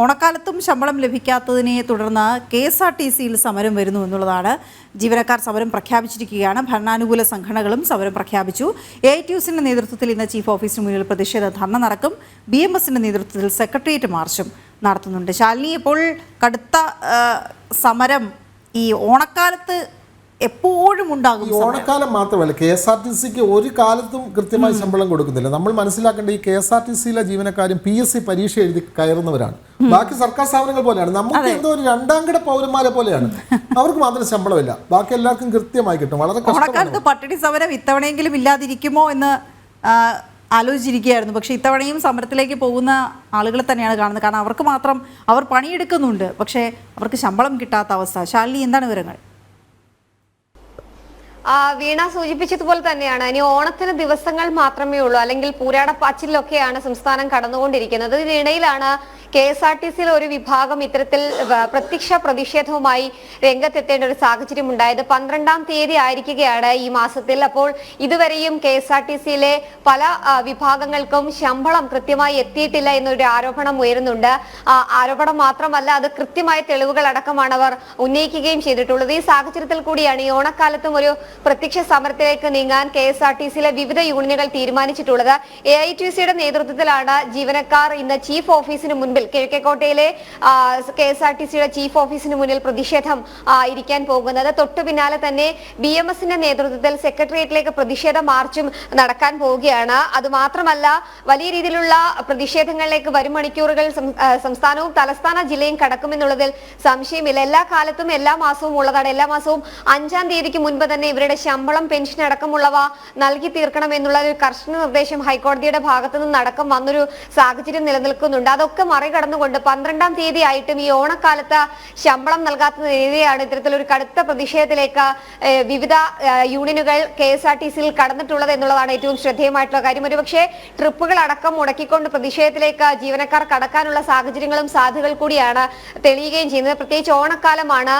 ഓണക്കാലത്തും ശമ്പളം ലഭിക്കാത്തതിനെ തുടർന്ന് K S R T സിയിൽ സമരം വരുന്നു എന്നുള്ളതാണ്. ജീവനക്കാർ സമരം പ്രഖ്യാപിച്ചിരിക്കുകയാണ്. ഭരണാനുകൂല സംഘടനകളും സമരം പ്രഖ്യാപിച്ചു. എ ടി യുസിന്റെ നേതൃത്വത്തിൽ ഇന്ന് ചീഫ് ഓഫീസിന് മുന്നിൽ പ്രതിഷേധ ധർണ നടക്കും. ബി എം എസിന്റെ നേതൃത്വത്തിൽ സെക്രട്ടേറിയറ്റ് മാർച്ചും നടത്തുന്നുണ്ട്. ശാലിനി ഇപ്പോൾ കടുത്ത സമരം ഈ ഓണക്കാലത്ത് എപ്പോഴും ഉണ്ടാകും ഈ ഓണക്കാലം മാത്രമല്ല കെ എസ് ആർ ടി സിക്ക് ഒരു കാലത്തും കൃത്യമായി ശമ്പളം കൊടുക്കുന്നില്ല. നമ്മൾ മനസ്സിലാക്കേണ്ട ഈ കെ എസ് ആർ ടി സിയിലെ ജീവനക്കാരും പി എസ് സി പരീക്ഷ എഴുതി കയറുന്നവരാണ്. ബാക്കി സർക്കാർ സ്ഥാപനങ്ങൾ പോലെയാണ്. നമുക്ക് എന്തോ ഒരു രണ്ടാം കിട പൗരന്മാരെ പോലെയാണ്. അവർക്ക് മാത്രം ശമ്പളമില്ല. ബാക്കി എല്ലാവർക്കും കൃത്യമായി കിട്ടും. വളരെ ഓണക്കാലത്ത് പട്ടിണി സമരം ഇത്തവണയെങ്കിലും ഇല്ലാതിരിക്കുമോ എന്ന് ആലോചിച്ചിരിക്കുകയായിരുന്നു. പക്ഷേ ഇത്തവണയും സമരത്തിലേക്ക് പോകുന്ന ആളുകളെ തന്നെയാണ് കാണുന്നത്. കാരണം അവർക്ക് മാത്രം അവർ പണിയെടുക്കുന്നുണ്ട്. പക്ഷേ അവർക്ക് ശമ്പളം കിട്ടാത്ത അവസ്ഥ. ശാലിനി എന്താണ് വിവരങ്ങൾ? വീണ സൂചിപ്പിച്ചതുപോലെ തന്നെയാണ്. ഇനി ഓണത്തിന് ദിവസങ്ങൾ മാത്രമേ ഉള്ളൂ. അല്ലെങ്കിൽ പൂരാടപ്പാച്ചിലൊക്കെയാണ് സംസ്ഥാനം കടന്നുകൊണ്ടിരിക്കുന്നത്. ഇതിനിടയിലാണ് കെ എസ് ആർ ടി സിയിൽ ഒരു വിഭാഗം ഇത്തരത്തിൽ പ്രത്യക്ഷ പ്രതിഷേധവുമായി രംഗത്തെത്തേണ്ട ഒരു സാഹചര്യം ഉണ്ടായത് പന്ത്രണ്ടാം തീയതി ആയിരിക്കുകയാണ് ഈ മാസത്തിൽ. അപ്പോൾ ഇതുവരെയും കെ എസ് ആർ ടി സിയിലെ പല വിഭാഗങ്ങൾക്കും ശമ്പളം കൃത്യമായി എത്തിയിട്ടില്ല എന്നൊരു ആരോപണം ഉയരുന്നുണ്ട്. ആരോപണം മാത്രമല്ല അത് കൃത്യമായ തെളിവുകൾ അടക്കമാണ് അവർ ഉന്നയിക്കുകയും ചെയ്തിട്ടുള്ളത്. ഈ സാഹചര്യത്തിൽ കൂടിയാണ് ഈ ഓണക്കാലത്തും ഒരു പ്രത്യക്ഷ സമരത്തിലേക്ക് നീങ്ങാൻ കെ എസ് ആർ ടി സിയിലെ വിവിധ യൂണിയനുകൾ തീരുമാനിച്ചിട്ടുള്ളത്. എ ഐ ടി സിയുടെ നേതൃത്വത്തിലാണ് ജീവനക്കാർ ഇന്ന് ചീഫ് ഓഫീസിന് മുൻപിൽ കിഴക്കേക്കോട്ടയിലെ കെ എസ് ആർ ടി സിയുടെ ചീഫ് ഓഫീസിന് മുന്നിൽ പ്രതിഷേധം ഇരിക്കാൻ പോകുന്നത്. തൊട്ടു പിന്നാലെ തന്നെ ബി എം എസിന്റെ നേതൃത്വത്തിൽ സെക്രട്ടേറിയറ്റിലേക്ക് പ്രതിഷേധ മാർച്ചും നടക്കാൻ പോവുകയാണ്. അതുമാത്രമല്ല വലിയ രീതിയിലുള്ള പ്രതിഷേധങ്ങളിലേക്ക് വരും മണിക്കൂറുകൾ സംസ്ഥാനവും തലസ്ഥാന ജില്ലയും കടക്കുമെന്നുള്ളതിൽ സംശയമില്ല. എല്ലാ കാലത്തും എല്ലാ മാസവും ഉള്ളതാണ്. എല്ലാ മാസവും അഞ്ചാം തീയതിക്ക് മുൻപ് തന്നെ ഇവരുടെ ശമ്പളം പെൻഷൻ അടക്കമുള്ളവ നൽകി തീർക്കണം എന്നുള്ള ഒരു കർശന നിർദ്ദേശം ഹൈക്കോടതിയുടെ ഭാഗത്തു നിന്ന് അടക്കം വന്നൊരു സാഹചര്യം നിലനിൽക്കുന്നുണ്ട്. അതൊക്കെ മറികടന്നുകൊണ്ട് പന്ത്രണ്ടാം തീയതി ആയിട്ടും ഈ ഓണക്കാലത്ത് ശമ്പളം നൽകാത്തതിനെതിരെയാണ് ഇത്തരത്തിലൊരു കടുത്ത പ്രതിഷേധത്തിലേക്ക് വിവിധ യൂണിയനുകൾ കെ എസ് ആർ ടി സിയിൽ കടന്നിട്ടുള്ളത് എന്നുള്ളതാണ് ഏറ്റവും ശ്രദ്ധേയമായിട്ടുള്ള കാര്യം. ഒരുപക്ഷെ ട്രിപ്പുകൾ അടക്കം മുടക്കിക്കൊണ്ട് പ്രതിഷേധത്തിലേക്ക് ജീവനക്കാർ കടക്കാനുള്ള സാഹചര്യങ്ങളും സാധ്യതകൾ കൂടിയാണ് തെളിയുകയും ചെയ്യുന്നത്. പ്രത്യേകിച്ച് ഓണക്കാലമാണ്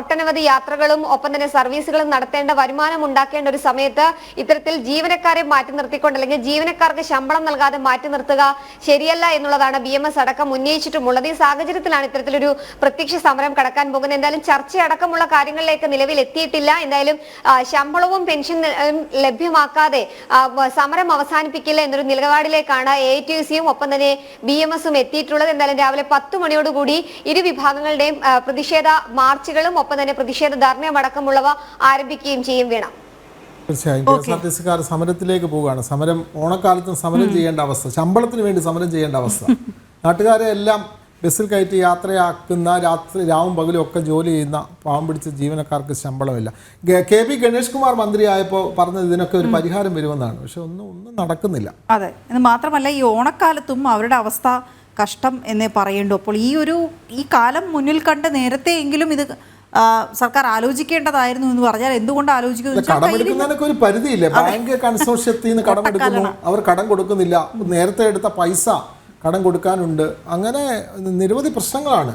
ഒട്ടനവധി യാത്രകളും ഒപ്പം തന്നെ സർവീസുകളും നടത്തേണ്ട വരുമാനം ഉണ്ടാക്കേണ്ട ഒരു സമയത്ത് ഇത്തരത്തിൽ ജീവനക്കാരെ മാറ്റി നിർത്തിക്കൊണ്ട് അല്ലെങ്കിൽ ജീവനക്കാർക്ക് ശമ്പളം നൽകാതെ മാറ്റി നിർത്തുക ശരിയല്ല എന്നുള്ളതാണ് ബി എം എസ് അടക്കം ഉന്നയിച്ചിട്ടുമുള്ളത്. ഈ സാഹചര്യത്തിലാണ് ഇത്തരത്തിലൊരു പ്രത്യക്ഷ സമരം കടക്കാൻ പോകുന്നത്. എന്തായാലും ചർച്ചയടക്കമുള്ള കാര്യങ്ങളിലേക്ക് നിലവിൽ എത്തിയിട്ടില്ല. എന്തായാലും ശമ്പളവും പെൻഷൻ ലഭ്യമാക്കാതെ സമരം അവസാനിപ്പിക്കില്ല എന്നൊരു നിലപാടിലേക്കാണ് എ ടി സിയും ഒപ്പം തന്നെ ബി എം എസും എത്തിയിട്ടുള്ളത്. എന്തായാലും രാവിലെ പത്ത് മണിയോടുകൂടി ഇരു വിഭാഗങ്ങളുടെയും പ്രതിഷേധ മാർച്ചുകളും ഒപ്പം തന്നെ പ്രതിഷേധ ധർണയും അടക്കമുള്ളവ ആരംഭിക്കുകയും ചെയ്യും വേണം. തീർച്ചയായും. കെ എസ് ആർ ടി സിക്കാർ സമരത്തിലേക്ക് പോവുകയാണ്. സമരം ഓണക്കാലത്തും സമരം ചെയ്യേണ്ട അവസ്ഥ. ശമ്പളത്തിന് വേണ്ടി സമരം ചെയ്യേണ്ട അവസ്ഥ. നാട്ടുകാരെ എല്ലാം ബസ്സിൽ കയറ്റി യാത്രയാക്കുന്ന രാത്രി രാവും പകലും ഒക്കെ ജോലി ചെയ്യുന്ന പാവം പിടിച്ച ജീവനക്കാർക്ക് ശമ്പളമില്ല. കെ പി ഗണേഷ് കുമാർ മന്ത്രിയായപ്പോൾ പറഞ്ഞത് ഇതിനൊക്കെ ഒരു പരിഹാരം വരുമെന്നാണ്. പക്ഷെ ഒന്നും ഒന്നും നടക്കുന്നില്ല. അതെ. എന്ന് മാത്രമല്ല ഈ ഓണക്കാലത്തും അവരുടെ അവസ്ഥ കഷ്ടം എന്നേ പറയേണ്ടു അപ്പോൾ ഈ ഒരു ഈ കാലം മുന്നിൽ കണ്ട് നേരത്തെയെങ്കിലും ഇത് സർക്കാർ ആലോചിക്കേണ്ടതായിരുന്നു എന്ന് പറഞ്ഞാൽ എന്തുകൊണ്ട് ആലോചിക്കുന്നു കടമെടുക്കുന്നതിനൊക്കെ ഒരു പരിധിയില്ലേ? ബാങ്ക് കൺസോർഷ്യത്തിൽ നിന്ന് കടമെടുക്കുന്നു. അവർ കടം കൊടുക്കുന്നില്ല. നേരത്തെ എടുത്ത പൈസ കടം കൊടുക്കാനുണ്ട്. അങ്ങനെ നിരവധി പ്രശ്നങ്ങളാണ്.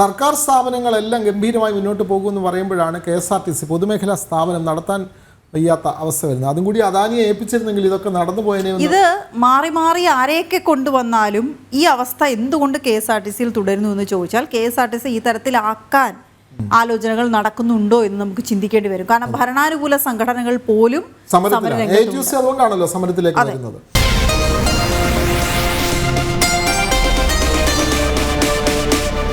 സർക്കാർ സ്ഥാപനങ്ങളെല്ലാം ഗംഭീരമായി മുന്നോട്ട് പോകുമെന്ന് പറയുമ്പോഴാണ് K S R T C പൊതുമേഖലാ സ്ഥാപനം നടത്താൻ വയ്യാത്ത അവസ്ഥ വരുന്നത്. അതും കൂടി അദാനിയെ ഏൽപ്പിച്ചിരുന്നെങ്കിൽ ഇതൊക്കെ നടന്നു പോയതിനെ ഇത് മാറി മാറി ആരെയൊക്കെ കൊണ്ടുവന്നാലും ഈ അവസ്ഥ എന്തുകൊണ്ട് കെ എസ് ആർ ടി സിയിൽ തുടരുന്നു എന്ന് ചോദിച്ചാൽ K S R T C ഈ തരത്തിലാക്കാൻ ആലോചനകൾ നടക്കുന്നുണ്ടോ എന്ന് നമുക്ക് ചിന്തിക്കേണ്ടി വരും. കാരണം ഭരണാനുകൂല സംഘടനകൾ പോലും സമരത്തിലാണല്ലോ സമരത്തിലേക്ക് വരുന്നത്.